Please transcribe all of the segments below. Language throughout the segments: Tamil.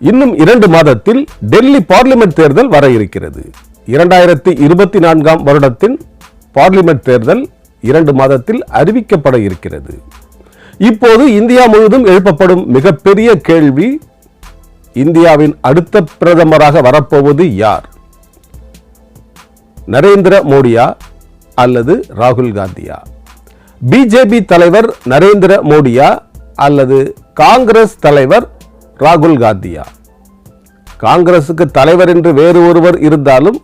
இன்னும் இரண்டு மாதத்தில் டெல்லி பார்லிமெண்ட் தேர்தல் வர இருக்கிறது. இரண்டாயிரத்தி இருபத்தி நான்காம் வருடத்தின் பார்லிமெண்ட் தேர்தல் இரண்டு மாதத்தில் அறிவிக்கப்பட இருக்கிறது. இப்போது இந்தியா முழுவதும் எழுப்பப்படும் மிகப்பெரிய கேள்வி இந்தியாவின் அடுத்த பிரதமராக வரப்போவது யார்? நரேந்திர மோடியா அல்லது ராகுல் காந்தியா? பிஜேபி தலைவர் நரேந்திர மோடியா அல்லது காங்கிரஸ் தலைவர் ராகுல் காந்தியா. காங்கிரசுக்கு தலைவர் என்று வேறு ஒருவர் இருந்தாலும்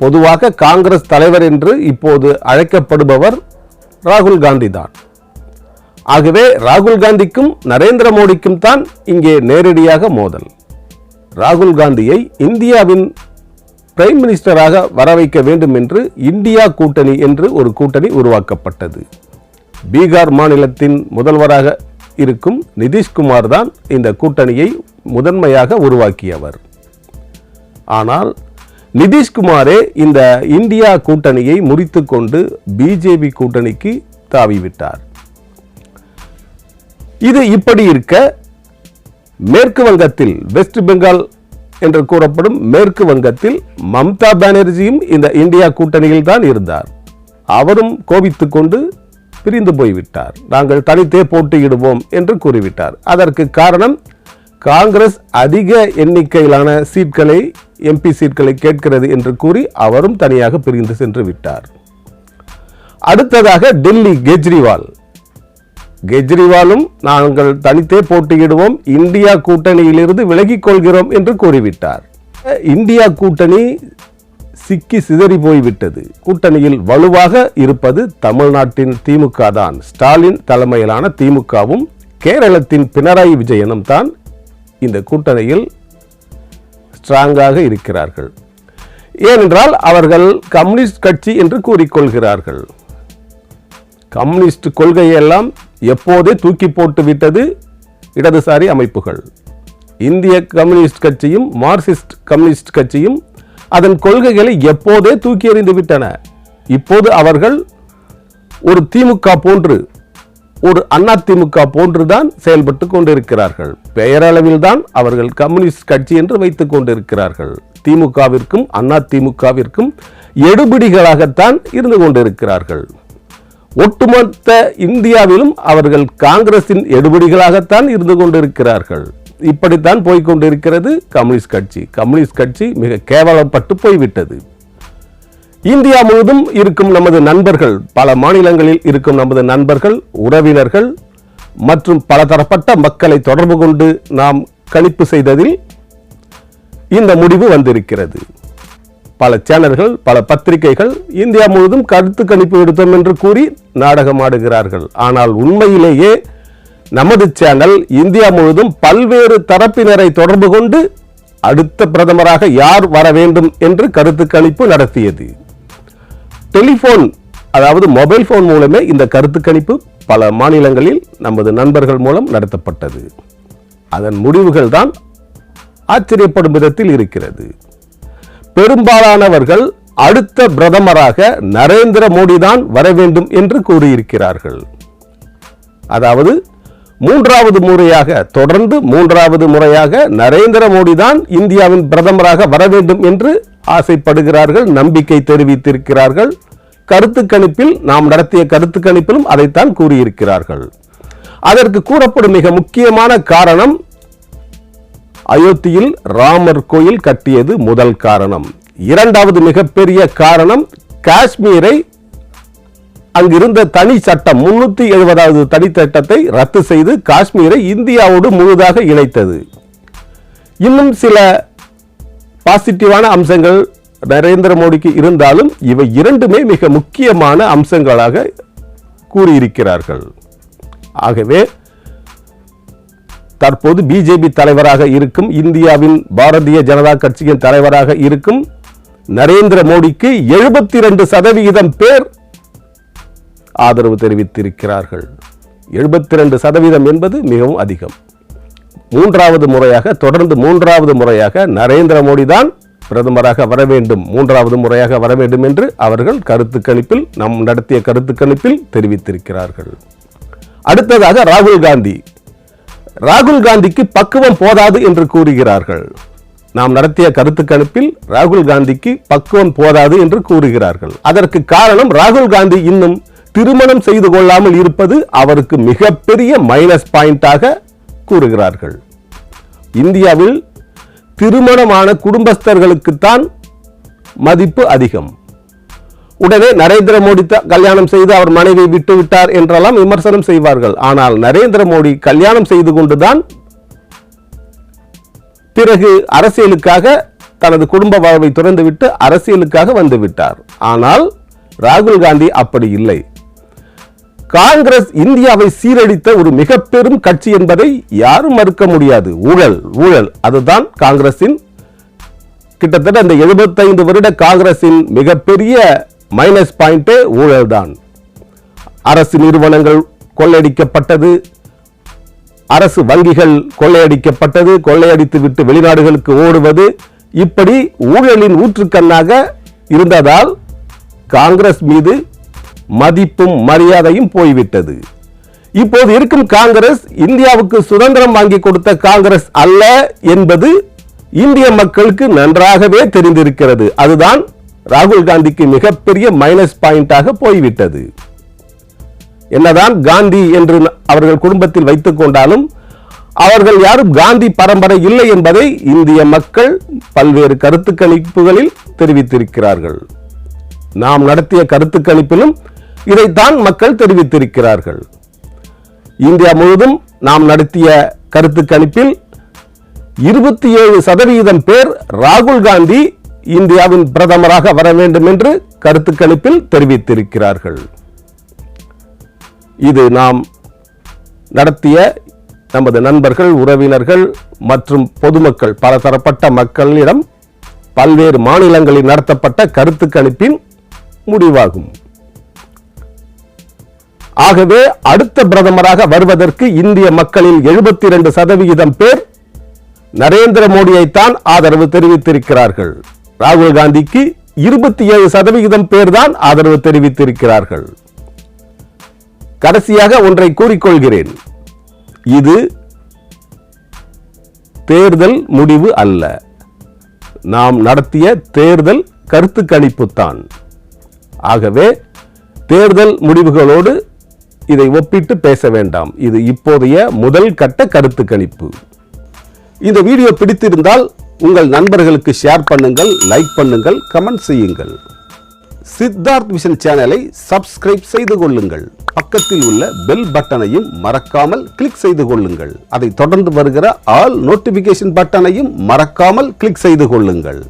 பொதுவாக காங்கிரஸ் தலைவர் என்று இப்போது அழைக்கப்படுபவர் ராகுல் காந்தி தான் ஆகவே ராகுல் காந்திக்கும் நரேந்திர மோடிக்கும் தான் இங்கே நேரடியாக மோதல். ராகுல் காந்தியை இந்தியாவின் பிரைம் மினிஸ்டராக வர வைக்க வேண்டும் என்று இந்தியா கூட்டணி என்று ஒரு கூட்டணி உருவாக்கப்பட்டது. பீகார் மாநிலத்தின் முதல்வராக இருக்கும். நிதிஷ்குமார் தான் இந்த கூட்டணியை முதன்மையாக உருவாக்கியவர். ஆனால் நிதிஷ்குமாரே இந்த இந்தியா கூட்டணியை முறித்துக்கொண்டு பிஜேபி கூட்டணிக்கு தாவிவிட்டார். இது இப்படி இருக்க மேற்கு வங்கத்தில் வெஸ்ட் பெங்கால் என்று கூறப்படும் மேற்கு வங்கத்தில் மம்தா பானர்ஜியும் இந்த இந்தியா கூட்டணியில் தான் இருந்தார். அவரும் கோபித்துக்கொண்டு பிரிந்து போய்விட்டார். நாங்கள் தனித்தே போட்டியிடுவோம் என்று கூறிவிட்டார். அதற்கு காரணம் காங்கிரஸ் அதிக எண்ணிக்கையிலான சீட்களை எம்பி சீட்களை கேட்கிறது என்று கூறி அவரும் தனியாக பிரிந்து சென்று விட்டார். அடுத்ததாக டெல்லி கெஜ்ரிவால். கெஜ்ரிவாலும் நாங்கள் தனித்தே போட்டியிடுவோம் இந்தியா கூட்டணியிலிருந்து விலகிக் கொள்கிறோம் என்று கூறிவிட்டார். இந்தியா கூட்டணி சிக்கி சிதறி போய்விட்டது. கூட்டணியில் வலுவாக இருப்பது தமிழ்நாட்டின் திமுக தான் ஸ்டாலின் தலைமையிலான திமுகவும் கேரளத்தின் பினராயி விஜயனும் தான் இந்த கூட்டணியில் ஸ்ட்ராங்காக இருக்கிறார்கள். ஏனென்றால் அவர்கள் கம்யூனிஸ்ட் கட்சி என்று கூறிக்கொள்கிறார்கள். கம்யூனிஸ்ட் கொள்கையெல்லாம் எப்போதே தூக்கி போட்டு விட்டது இடதுசாரி அமைப்புகள். இந்திய கம்யூனிஸ்ட் கட்சியும் மார்க்சிஸ்ட் கம்யூனிஸ்ட் கட்சியும் அதன் கொள்கைகளை எப்போதே தூக்கி எறிந்து விட்டன. இப்போது அவர்கள் ஒரு திமுக போன்று ஒரு அண்ணா திமுக போன்றுதான் செயல்பட்டு கொண்டிருக்கிறார்கள். பெயரளவில் தான் அவர்கள் கம்யூனிஸ்ட் கட்சி என்று வைத்துக் கொண்டிருக்கிறார்கள். திமுகவிற்கும் அண்ணா திமுகவிற்கும் எடுபிடிகளாகத்தான் இருந்து கொண்டிருக்கிறார்கள். ஒட்டுமொத்த இந்தியாவிலும் அவர்கள் காங்கிரசின் எடுபடிகளாகத்தான் இருந்து கொண்டிருக்கிறார்கள். இப்படித்தான் போய்க்கொண்டிருக்கிறது கம்யூனிஸ்ட் கட்சி. கம்யூனிஸ்ட் கட்சி மிக கேவலப்பட்டு போய்விட்டது. இந்தியா முழுவதும் இருக்கும் நமது நண்பர்கள் பல மாநிலங்களில் இருக்கும் நமது நண்பர்கள் உறவினர்கள் மற்றும் பலதரப்பட்ட மக்களை தொடர்பு கொண்டு நாம் கணிப்பு செய்ததில் இந்த முடிவு வந்திருக்கிறது. பல சேனல்கள் பல பத்திரிகைகள் இந்தியா முழுவதும் கருத்து கணிப்பு எடுத்தோம் என்று கூறி நாடகமாடுகிறார்கள் ஆனால் உண்மையிலேயே நமது சேனல் இந்தியா முழுவதும் பல்வேறு தரப்பினரை தொடர்பு கொண்டு அடுத்த பிரதமராக யார் வர வேண்டும் என்று கருத்து கணிப்பு நடத்தியது. டெலிபோன் அதாவது மொபைல் போன் மூலமே இந்த கருத்து கணிப்பு பல மாநிலங்களில் நமது நண்பர்கள் மூலம் நடத்தப்பட்டது. அதன் முடிவுகள் தான் ஆச்சரியப்படும் விதத்தில் இருக்கிறது. பெரும்பாலானவர்கள் அடுத்த பிரதமராக நரேந்திர மோடி தான் வர வேண்டும் என்று கூறியிருக்கிறார்கள். அதாவது மூன்றாவது முறையாக தொடர்ந்து மூன்றாவது முறையாக நரேந்திர மோடி தான் இந்தியாவின் பிரதமராக வர வேண்டும் என்று ஆசைப்படுகிறார்கள் நம்பிக்கை தெரிவித்திருக்கிறார்கள். கருத்து கணிப்பில் நாம் நடத்திய கருத்து கணிப்பிலும் அதைத்தான் கூறியிருக்கிறார்கள். அதற்கு கூறப்படும் மிக முக்கியமான காரணம் அயோத்தியில் ராமர் கோயில் கட்டியது முதல் காரணம். இரண்டாவது மிகப்பெரிய காரணம் காஷ்மீரை அங்கிருந்த தனி சட்டம் முன்னூத்தி எழுபதாவது தனி சட்டத்தை ரத்து செய்து காஷ்மீரை இந்தியாவோடு முழுதாக இணைத்தது. இன்னும் சில பாசிட்டிவான அம்சங்கள் நரேந்திர மோடிக்கு இருந்தாலும் இவை இரண்டுமே மிக முக்கியமான அம்சங்களாக கூறியிருக்கிறார்கள். ஆகவே தற்போது பிஜேபி தலைவராக இருக்கும் இந்தியாவின் பாரதிய ஜனதா கட்சியின் தலைவராக இருக்கும் நரேந்திர மோடிக்கு எழுபத்தி ரெண்டு சதவிகிதம் பேர் ஆதரவு தெரிவித்திருக்கிறார்கள். எழுபத்தி ரெண்டு சதவீதம் என்பது மிகவும் அதிகம். மூன்றாவது முறையாக தொடர்ந்து மூன்றாவது முறையாக நரேந்திர மோடி தான் பிரதமராக வர வேண்டும். மூன்றாவது முறையாக வர வேண்டும் என்று அவர்கள் கருத்து கணிப்பில் நம் நடத்திய கருத்து கணிப்பில் தெரிவித்திருக்கிறார்கள். அடுத்ததாக ராகுல் காந்தி. ராகுல் காந்திக்கு பக்குவம் போதாது என்று கூறுகிறார்கள். நாம் நடத்திய கருத்து கணிப்பில் ராகுல் காந்திக்கு பக்குவம் போதாது என்று கூறுகிறார்கள். அதற்கு காரணம் ராகுல் காந்தி இன்னும் திருமணம் செய்து கொள்ளாமல் இருப்பது அவருக்கு மிகப்பெரிய மைனஸ் பாயிண்டாக கூறுகிறார்கள். இந்தியாவில் திருமணமான குடும்பஸ்தர்களுக்குத்தான் மதிப்பு அதிகம். உடனே நரேந்திர மோடி த- கல்யாணம் செய்து அவர் மனைவி விட்டு விட்டார் என்றெல்லாம் விமர்சனம் செய்வார்கள். ஆனால் நரேந்திர மோடி கல்யாணம் செய்து கொண்டுதான் பிறகு அரசியலுக்காக தனது குடும்ப வாழ்வை துறந்துவிட்டு அரசியலுக்காக வந்து விட்டார். ஆனால் ராகுல் காந்தி அப்படி இல்லை. காங்கிரஸ் இந்தியாவை சீரழித்த ஒரு மிக பெரும் கட்சி என்பதை யாரும் மறுக்க முடியாது. ஊழல் ஊழல். அதுதான் காங்கிரசின் கிட்டத்தட்ட அந்த 75 வருட காங்கிரசின் மிகப்பெரிய மைனஸ் பாயிண்டே ஊழல் தான். அரசு நிறுவனங்கள் கொள்ளையடிக்கப்பட்டது. அரசு வங்கிகள் கொள்ளையடிக்கப்பட்டது. கொள்ளையடித்து விட்டு வெளிநாடுகளுக்கு ஓடுவது. இப்படி ஊழலின் ஊற்றுக்கண்ணாக இருந்ததால் காங்கிரஸ் மீது மதிப்பும் மரியாதையும் போய்விட்டது. இப்போது இருக்கும் காங்கிரஸ் இந்தியாவுக்கு சுதந்திரம் வாங்கி கொடுத்த காங்கிரஸ் அல்ல என்பது இந்திய மக்களுக்கு நன்றாகவே தெரிந்திருக்கிறது. அதுதான் ராகுல் காந்திக்கு மிகப்பெரிய மைனஸ் பாயிண்டாக போய்விட்டது. என்னதான் காந்தி என்று அவர்கள் குடும்பத்தில் வைத்துக் கொண்டாலும் அவர்கள் யாரும் காந்தி பரம்பரை இல்லை என்பதை இந்திய மக்கள் பல்வேறு கருத்து கணிப்புகளில் தெரிவித்திருக்கிறார்கள். நாம் நடத்திய கருத்து கணிப்பிலும் இதைத்தான் மக்கள் தெரிவித்திருக்கிறார்கள். இந்தியா முழுவதும் நாம் நடத்திய கருத்து கணிப்பில் இருபத்தி ஏழு சதவீதம் பேர் ராகுல் காந்தி இந்தியாவின் பிரதமராக வர வேண்டும் என்று கருத்து கணிப்பில் தெரிவித்திருக்கிறார்கள். இது நாம் நடத்திய நமது நண்பர்கள் உறவினர்கள் மற்றும் பொதுமக்கள் பலதரப்பட்ட மக்களிடம் பல்வேறு மாநிலங்களில் நடத்தப்பட்ட கருத்து கணிப்பின் முடிவாகும். ஆகவே அடுத்த பிரதமராக வருவதற்கு இந்திய மக்களில் 72% சதவிகிதம் பேர் நரேந்திர மோடியைத்தான் ஆதரவு தெரிவித்திருக்கிறார்கள். ராகுல் காந்திக்கு இருபத்தி ஏழு சதவிகிதம் பேர் தான் ஆதரவு தெரிவித்திருக்கிறார்கள். கடைசியாக ஒன்றை கூறிக்கொள்கிறேன். இது தேர்தல் முடிவு அல்ல. நாம் நடத்திய தேர்தல் கருத்து கணிப்புத்தான். ஆகவே தேர்தல் முடிவுகளோடு இதை ஒப்பிட்டு பேச வேண்டாம். இது இப்போதைய முதல் கட்ட கருத்து கணிப்பு. இந்த வீடியோ பிடித்திருந்தால் உங்கள் நண்பர்களுக்கு ஷேர் பண்ணுங்கள் லைக் பண்ணுங்கள் கமெண்ட் செய்யுங்கள். சித்தார்த் விஷன் சேனலை சப்ஸ்கிரைப் செய்து கொள்ளுங்கள். பக்கத்தில் உள்ள பெல் பட்டனையும் மறக்காமல் கிளிக் செய்து கொள்ளுங்கள். அதை தொடர்ந்து வருகிற ஆல் நோட்டிபிகேஷன் பட்டனையும் மறக்காமல் கிளிக் செய்து கொள்ளுங்கள்.